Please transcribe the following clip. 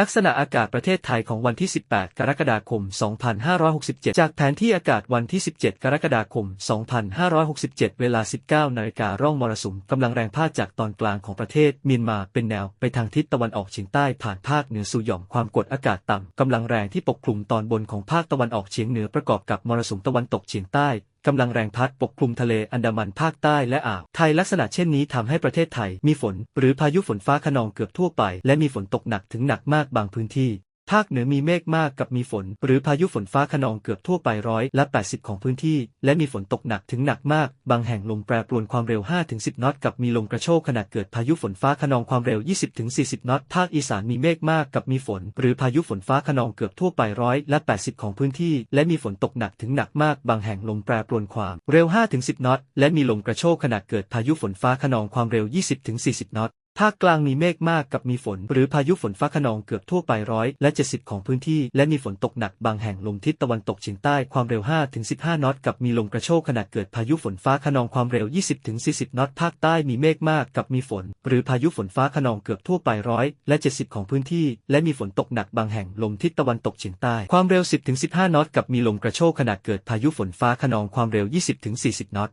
ลักษณะอากาศประเทศไทยของวันที่ 18 กรกฎาคม 2567 จากแผนที่อากาศวันที่ 17 กรกฎาคม 2567 เวลา 19 นาฬิการ่องมรสุมกำลังแรงพาดจากตอนกลางของประเทศเมียนมาเป็นแนวไปทางทิศตะวันออกเฉียงใต้ผ่านภาคเหนือสู่หย่อมความกดอากาศต่ำกำลังแรงที่ปกคลุมตอนบนของภาคตะวันออกเฉียงเหนือประกอบกับมรสุมตะวันตกเฉียงใต้ กำลังแรงพัดปกคลุมทะเลอันดามันภาคใต้และอ่าวไทยลักษณะเช่นนี้ทำให้ประเทศไทยมีฝน หรือพายุฝนฟ้าขนองเกือบทั่วไป และมีฝนตกหนักถึงหนักมากบางพื้นที่ ภาคเหนือมีเมฆมากกับมีฝน หรือพายุฝนฟ้าขนองเกือบทั่วไปร้อยละ80 ของพื้นที่ และมีฝนตกหนักถึงหนักมาก บางแห่งลมแปรปรวนความเร็ว 5-10 นอตกับมีลมกระโชกขณะเกิดพายุฝนฟ้าขนองความเร็ว 20-40 นอต ภาคอีสานมีเมฆมากกับมีฝน หรือพายุฝนฟ้าขนองเกือบทั่วไปร้อยละ80 ของพื้นที่ และมีฝนตกหนักถึงหนักมาก บางแห่งลมแปรปรวนความเร็ว 5-10 นอต และมีลมกระโชกขณะเกิดพายุฝนฟ้าขนองความเร็ว 20-40 นอต ภาคกลางมีเมฆมากกับมีฝน หรือพายุฝนฟ้าขนองเกือบทั่วไปร้อยและ 70 ของพื้นที่ และมีฝนตกหนักบางแห่งลมทิศตะวันตกเฉียงใต้ความเร็ว 5-15 นอตกับมีลมกระโชกขณะเกิดพายุฝนฟ้าขนองความเร็ว 20-40 นอตภาคใต้มีเมฆมากกับมีฝน หรือพายุฝนฟ้าขนองเกือบทั่วไปร้อยและ 70 ของพื้นที่ และมีฝนตกหนักบางแห่งลมทิศตะวันตกเฉียงใต้ความเร็ว 10-15 นอตกับมีลมกระโชกขณะเกิดพายุฝนฟ้าขนองความเร็ว 20-40 นอต